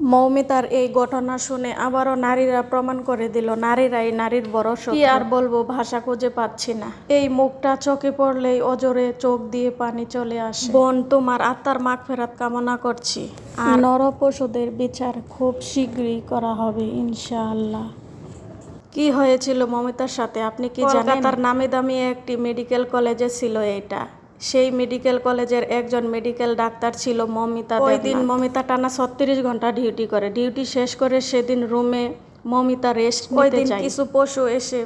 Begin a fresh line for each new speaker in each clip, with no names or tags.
মৌমিতার এই ঘটনা শুনে আবারও নারীরা প্রমাণ করে দিল নারীরাই নারীর বড়। কি আর বলব ভাষা খুঁজে পাচ্ছি না। এই মুখটা চোখে পড়লেই অজরে চোখ দিয়ে পানি চলে আসে। বোন তোমার আত্মার মাগ ফেরাত কামনা করছি। আর নর পশুদের বিচার খুব শীঘ্রই করা হবে ইনশাআল্লাহ। কি হয়েছিল মমিতার সাথে? আপনি কি জানেন? তার নামি দামি একটি মেডিকেল কলেজে ছিল এটা। সেই মেডিকেল কলেজের একজন মেডিকেল ডাক্তার ছিল মমিতা ওই দিন মমিতা টানা ছত্রিশ ঘণ্টা ডিউটি করে। ডিউটি শেষ করে সেদিন রুমে মমিতা রেস্ট ওই দিন কিছু পশু এসে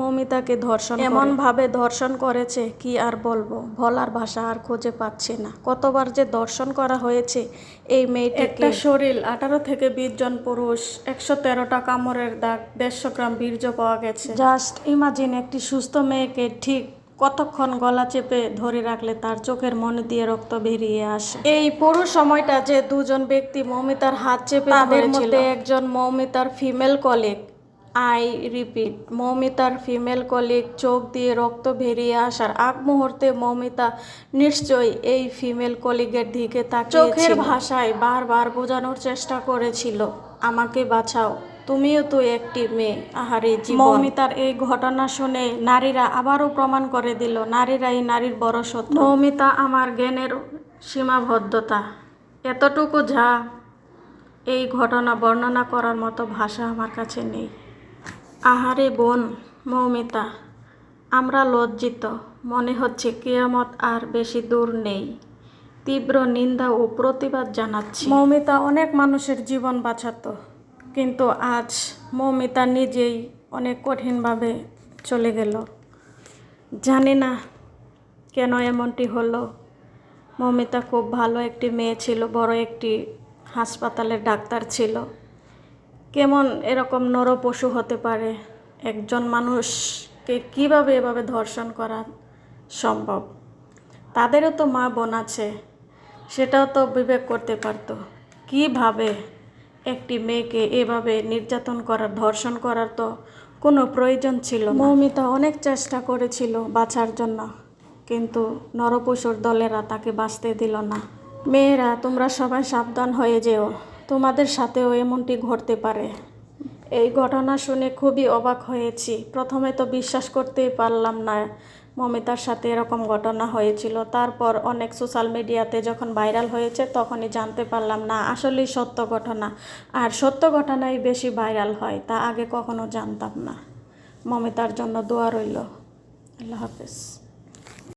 মৌমিতাকে ধর্ষণ এমন ভাবে ধর্ষণ করেছে কি আর বলব? বলার ভাষা আর খুঁজে পাচ্ছি না। কতবার যে ধর্ষণ করা হয়েছে এই মেয়েটি একটা শরীর আঠারো থেকে বিশ জন পুরুষ একশো তেরোটা কামড়ের দাগ দেড়শো গ্রাম বীর্য পাওয়া গেছে। জাস্ট ইমাজিন একটি সুস্থ মেয়েকে ঠিক কতক্ষণ গলা চেপে ধরে রাখলে তার চোখের মনে দিয়ে রক্ত বেরিয়ে আসে? এই পুরো সময়টা যে দুজন ব্যক্তি মৌমিতার হাত চেপে তাদের মধ্যে একজন মৌমিতার ফিমেল কলিগ। আই রিপিট মৌমিতার ফিমেল কলিগ চোখ দিয়ে রক্ত বেরিয়ে আসার আগ মুহূর্তে মৌমিতা নিশ্চয়ই এই ফিমেল কলিগের দিকে তাকিয়ে চোখের ভাষায় বারবার বোঝানোর চেষ্টা করেছিল আমাকে বাঁচাও। তুমিও তো একটি মেয়ে। আহারে মৌমিতার এই ঘটনা শুনে নারীরা আবারও প্রমাণ করে দিল নারীরাই নারীর বড় শত্রু। মৌমিতা আমার জ্ঞানের সীমাবদ্ধতা। এতটুকু যা এই ঘটনা বর্ণনা করার মতো ভাষা আমার কাছে নেই। আহারে বোন মৌমিতা আমরা লজ্জিত। মনে হচ্ছে কেয়ামত আর বেশি দূর নেই। তীব্র নিন্দা ও প্রতিবাদ জানাচ্ছি। মৌমিতা অনেক মানুষের জীবন বাঁচাতো। কিন্তু আজ মৌমিতা নিজেই অনেক কঠিনভাবে চলে গেল। জানি না কেন এমনটি হলো। মৌমিতা খুব ভালো একটি মেয়ে ছিল, বড় একটি হাসপাতালের ডাক্তার ছিল। কেমন এরকম নর পশু হতে পারে? একজন মানুষকে কীভাবে এভাবে ধর্ষণ করা সম্ভব? তাদেরও তো মা বোন আছে, সেটাও তো বিবেক করতে পারতো। কীভাবে একটি মেয়েকে এভাবে নির্যাতন করার, ধর্ষণ করার তো কোনো প্রয়োজন ছিল মৌমিতা অনেক চেষ্টা করেছিল বাঁচার জন্য, কিন্তু নরপশুর দলেরা তাকে বাঁচতে দিল না। মেয়েরা, তোমরা সবাই সাবধান হয়ে যেও, তোমাদের সাথেও এমনটি ঘটতে পারে। এই ঘটনা শুনে খুবই অবাক হয়েছি। প্রথমে তো বিশ্বাস করতেই পারলাম না মমিতার সাথে এরকম ঘটনা হয়েছিল। তারপর অনেক সোশ্যাল মিডিয়াতে যখন ভাইরাল হয়েছে, তখনই জানতে পারলাম, না, আসলেই সত্য ঘটনা। আর সত্য ঘটনাই বেশি ভাইরাল হয়, তা আগে কখনো জানতাম না। মমিতার জন্য দোয়া রইল। আল্লাহ হাফেজ।